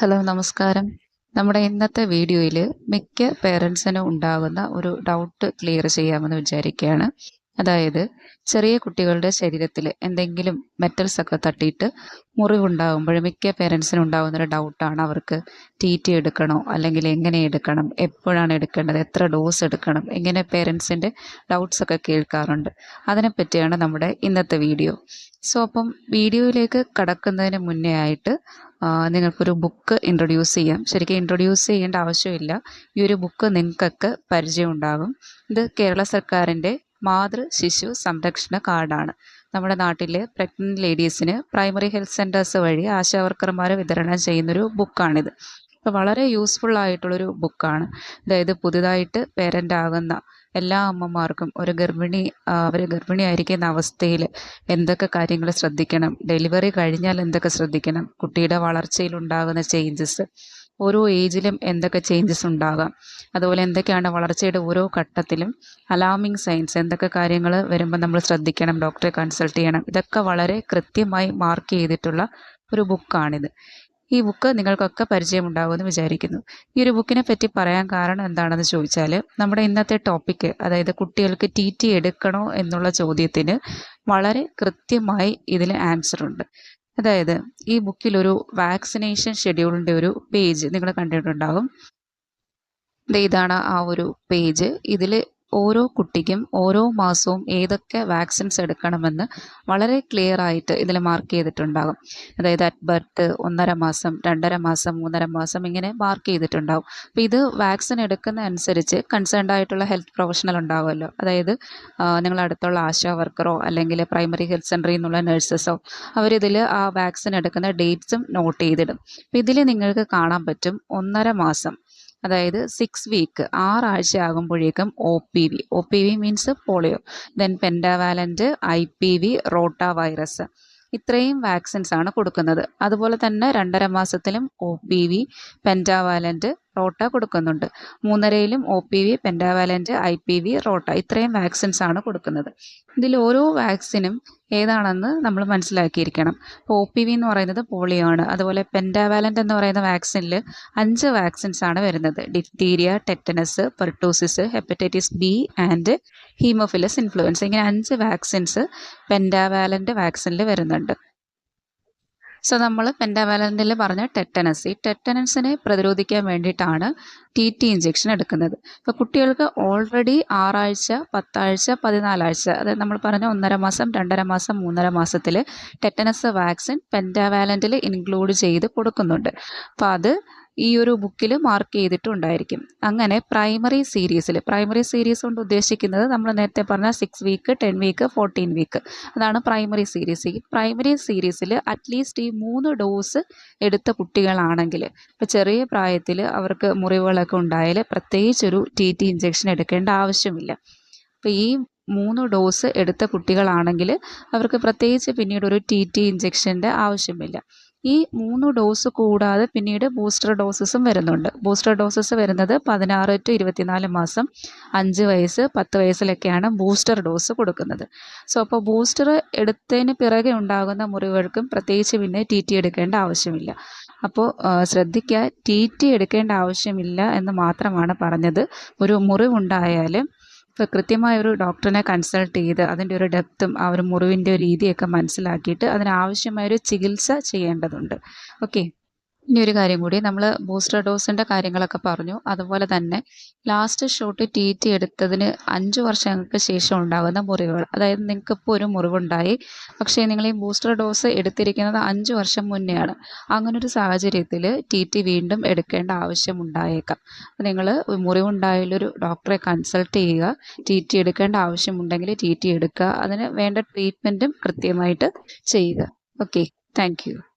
Hello നമസ്കാരം. നമ്മുടെ ഇന്നത്തെ വീഡിയോയിൽ മിക്ക പേരൻസിനും ഉണ്ടാകുന്ന ഒരു ഡൗട്ട് ക്ലിയർ ചെയ്യാമെന്ന് വിചാരിക്കുകയാണ്. അതായത് ചെറിയ കുട്ടികളുടെ ശരീരത്തിൽ എന്തെങ്കിലും മെറ്റൽസ് ഒക്കെ തട്ടിയിട്ട് മുറിവുണ്ടാകുമ്പോൾ മിക്ക പേരൻസിനും ഉണ്ടാകുന്ന ഒരു ഡൗട്ടാണ് അവർക്ക് ടി ടി എടുക്കണോ അല്ലെങ്കിൽ എങ്ങനെ എടുക്കണം എപ്പോഴാണ് എടുക്കേണ്ടത് എത്ര ഡോസ് എടുക്കണം ഇങ്ങനെ പേരൻസിന്റെ ഡൗട്ട്സ് ഒക്കെ കേൾക്കാറുണ്ട്. അതിനെപ്പറ്റിയാണ് നമ്മുടെ ഇന്നത്തെ വീഡിയോ. സോ അപ്പം വീഡിയോയിലേക്ക് കടക്കുന്നതിന് മുന്നേ ആയിട്ട് നിങ്ങൾക്കൊരു ബുക്ക് ഇൻട്രൊഡ്യൂസ് ചെയ്യാം. ശരിക്കും ഇൻട്രൊഡ്യൂസ് ചെയ്യേണ്ട ആവശ്യമില്ല. ഈ ഒരു ബുക്ക് നിങ്ങൾക്കൊക്കെ പരിചയം ഉണ്ടാകും ഇത് കേരള സർക്കാരിന്റെ മാതൃ ശിശു സംരക്ഷണ കാർഡാണ്. നമ്മുടെ നാട്ടിലെ പ്രഗ്നന്റ് ലേഡീസിന് പ്രൈമറി ഹെൽത്ത് സെന്റേഴ്സ് വഴി ആശാവർക്കർമാർ വിതരണം ചെയ്യുന്നൊരു ബുക്കാണിത് അപ്പോൾ വളരെ യൂസ്ഫുൾ ആയിട്ടുള്ളൊരു ബുക്കാണ് അതായത് പുതുതായിട്ട് പേരന്റ് ആകുന്ന എല്ലാ അമ്മമാർക്കും ഒരു ഗർഭിണി അവർ ഗർഭിണിയായിരിക്കുന്ന അവസ്ഥയിൽ എന്തൊക്കെ കാര്യങ്ങൾ ശ്രദ്ധിക്കണം? ഡെലിവറി കഴിഞ്ഞാൽ എന്തൊക്കെ ശ്രദ്ധിക്കണം? കുട്ടിയുടെ വളർച്ചയിൽ ഉണ്ടാകുന്ന ചേഞ്ചസ് ഓരോ ഏജിലും എന്തൊക്കെ ചേഞ്ചസ് ഉണ്ടാകാം? അതുപോലെ എന്തൊക്കെയാണ് വളർച്ചയുടെ ഓരോ ഘട്ടത്തിലും അലാമിങ് സയൻസ് എന്തൊക്കെ കാര്യങ്ങൾ വരുമ്പോൾ നമ്മൾ ശ്രദ്ധിക്കണം? ഡോക്ടറെ കൺസൾട്ട് ചെയ്യണം. ഇതൊക്കെ വളരെ കൃത്യമായി മാർക്ക് ചെയ്തിട്ടുള്ള ഒരു ബുക്കാണിത് ഈ ബുക്ക് നിങ്ങൾക്കൊക്കെ പരിചയമുണ്ടാകുമെന്ന് വിചാരിക്കുന്നു. ഈ ഒരു ബുക്കിനെ പറ്റി പറയാൻ കാരണം എന്താണെന്ന് ചോദിച്ചാൽ നമ്മുടെ ഇന്നത്തെ ടോപ്പിക്ക് അതായത് കുട്ടികൾക്ക് ടി ടി എടുക്കണോ എന്നുള്ള ചോദ്യത്തിന് വളരെ കൃത്യമായി ഇതിൽ ആൻസർ ഉണ്ട്. അതായത് ഈ ബുക്കിൽ ഒരു വാക്സിനേഷൻ ഷെഡ്യൂളിന്റെ ഒരു പേജ് നിങ്ങൾ കണ്ടിട്ടുണ്ടാകും. ഇതാണ് ആ ഒരു പേജ് ഇതിൽ ഓരോ കുട്ടിക്കും ഓരോ മാസവും ഏതൊക്കെ വാക്സിൻസ് എടുക്കണമെന്ന് വളരെ ക്ലിയർ ആയിട്ട് ഇതിൽ മാർക്ക് ചെയ്തിട്ടുണ്ടാകും. അതായത് അറ്റ് ബർത്ത് ഒന്നര മാസം രണ്ടര മാസം മൂന്നര മാസം ഇങ്ങനെ മാർക്ക് ചെയ്തിട്ടുണ്ടാകും. അപ്പോൾ ഇത് വാക്സിൻ എടുക്കുന്ന അനുസരിച്ച് കൺസേൺഡ് ആയിട്ടുള്ള ഹെൽത്ത് പ്രൊഫഷണൽ ഉണ്ടാവുമല്ലോ. അതായത് നിങ്ങൾ അടുത്തുള്ള ആശാ വർക്കറോ അല്ലെങ്കിൽ പ്രൈമറി ഹെൽത്ത് സെന്ററിൽ നിന്നുള്ള നഴ്സസോ അവരിതിൽ ആ വാക്സിൻ എടുക്കുന്ന ഡേറ്റ്സും നോട്ട് ചെയ്തിടും. അപ്പോൾ ഇതിൽ നിങ്ങൾക്ക് കാണാൻ പറ്റും ഒന്നര മാസം അതായത് സിക്സ് വീക്ക് ആറാഴ്ച ആകുമ്പോഴേക്കും O P V O P V means polio then pentavalent I P V rota virus ഇത്രയും വാക്സിൻസ് ആണ് കൊടുക്കുന്നത്. അതുപോലെ തന്നെ രണ്ടര മാസത്തിലും O P V pentavalent rota കൊടുക്കുന്നുണ്ട്. മൂന്നരയിലും O P V pentavalent I P V rota ഇത്രയും വാക്സിൻസ് ആണ് കൊടുക്കുന്നത്. ഇതിൽ ഓരോ വാക്സിനും ഏതാണെന്ന് നമ്മൾ മനസ്സിലാക്കിയിരിക്കണം. ഇപ്പോൾ ഒ പി വി എന്ന് പറയുന്നത് പോളിയോ ആണ് അതുപോലെ പെൻഡാവാലന്റ് എന്ന് പറയുന്ന വാക്സിനിൽ അഞ്ച് വാക്സിൻസ് ആണ് വരുന്നത്. Diphtheria tetanus pertussis hepatitis B and haemophilus influenza ഇങ്ങനെ അഞ്ച് വാക്സിൻസ് പെൻഡാവാലന്റ് വാക്സിനിൽ വരുന്നുണ്ട്. സോ നമ്മൾ പെൻഡാവാലന്റിൽ പറഞ്ഞ ടെറ്റനസ് ഈ ടെറ്റനസിനെ പ്രതിരോധിക്കാൻ വേണ്ടിയിട്ടാണ് ടി ടി ഇഞ്ചെക്ഷൻ എടുക്കുന്നത്. ഇപ്പോൾ കുട്ടികൾക്ക് ഓൾറെഡി ആറാഴ്ച പത്താഴ്ച പതിനാലാഴ്ച അതായത് നമ്മൾ പറഞ്ഞ ഒന്നര മാസം രണ്ടര മാസം മൂന്നര മാസത്തിൽ ടെറ്റനസ് വാക്സിൻ പെൻഡാവാലന്റിൽ ഇൻക്ലൂഡ് ചെയ്ത് കൊടുക്കുന്നുണ്ട്. അപ്പോൾ അത് ഈ ഒരു ബുക്കിൽ മാർക്ക് ചെയ്തിട്ടുണ്ടായിരിക്കും. അങ്ങനെ പ്രൈമറി സീരീസിൽ പ്രൈമറി സീരീസ് കൊണ്ട് ഉദ്ദേശിക്കുന്നത് നമ്മൾ നേരത്തെ പറഞ്ഞ six week ten week fourteen week അതാണ് പ്രൈമറി സീരീസ്. ഈ പ്രൈമറി സീരീസിൽ അറ്റ്ലീസ്റ്റ് ഈ മൂന്ന് ഡോസ് എടുത്ത കുട്ടികളാണെങ്കിൽ ഇപ്പോൾ ചെറിയ പ്രായത്തിൽ അവർക്ക് മുറിവുകളൊക്കെ ഉണ്ടായാൽ പ്രത്യേകിച്ചൊരു ടി ടി ഇഞ്ചെക്ഷൻ എടുക്കേണ്ട ആവശ്യമില്ല. അപ്പോൾ ഈ മൂന്ന് ഡോസ് എടുത്ത കുട്ടികളാണെങ്കിൽ അവർക്ക് പ്രത്യേകിച്ച് പിന്നീട് ഒരു ടി ടി ഇഞ്ചെക്ഷന്റെ ആവശ്യമില്ല. ഈ മൂന്ന് ഡോസ് കൂടാതെ പിന്നീട് ബൂസ്റ്റർ ഡോസസും വരുന്നുണ്ട്. ബൂസ്റ്റർ ഡോസസ് വരുന്നത് പതിനാറ് ടു ഇരുപത്തിനാല് മാസം അഞ്ച് വയസ്സ് പത്ത് വയസ്സിലൊക്കെയാണ് ബൂസ്റ്റർ ഡോസ് കൊടുക്കുന്നത്. സോ അപ്പോൾ ബൂസ്റ്റർ എടുത്തതിന് പിറകെ ഉണ്ടാകുന്ന മുറിവുകൾക്കും പ്രത്യേകിച്ച് പിന്നെ ടി ടി എടുക്കേണ്ട ആവശ്യമില്ല. അപ്പോൾ ശ്രദ്ധിക്കുക ടി ടി എടുക്കേണ്ട ആവശ്യമില്ല എന്ന് മാത്രമാണ് പറഞ്ഞത്. ഒരു മുറിവുണ്ടായാലും കൃത്യമായ ഒരു ഡോക്ടറിനെ കൺസൾട്ട് ചെയ്ത് അതിന്റെ ഒരു ഡെപ്തും ആ ഒരു മുറിവിന്റെ രീതിയൊക്കെ മനസ്സിലാക്കിയിട്ട് അതിനാവശ്യമായൊരു ചികിത്സ ചെയ്യേണ്ടതുണ്ട്. ഓക്കെ? ഇനി ഒരു കാര്യം കൂടി. നമ്മൾ ബൂസ്റ്റർ ഡോസിന്റെ കാര്യങ്ങളൊക്കെ പറഞ്ഞു. അതുപോലെ തന്നെ ലാസ്റ്റ് ഷോട്ട് ടി ടി എടുത്തതിന് അഞ്ച് വർഷങ്ങൾക്ക് ശേഷം ഉണ്ടാകുന്ന മുറിവുകൾ. അതായത് നിങ്ങൾക്ക് ഇപ്പോൾ ഒരു മുറിവുണ്ടായി. പക്ഷേ നിങ്ങൾ ഈ ബൂസ്റ്റർ ഡോസ് എടുത്തിരിക്കുന്നത് അഞ്ച് വർഷം മുന്നെയാണ്. അങ്ങനൊരു സാഹചര്യത്തിൽ ടി ടി വീണ്ടും എടുക്കേണ്ട ആവശ്യമുണ്ടായേക്കാം. നിങ്ങൾ മുറിവുണ്ടായാലൊരു ഡോക്ടറെ കൺസൾട്ട് ചെയ്യുക. ടി ടി എടുക്കേണ്ട ആവശ്യമുണ്ടെങ്കിൽ ടി ടി എടുക്കുക. അതിന് വേണ്ട ട്രീറ്റ്മെന്റും കൃത്യമായിട്ട് ചെയ്യുക. Okay thank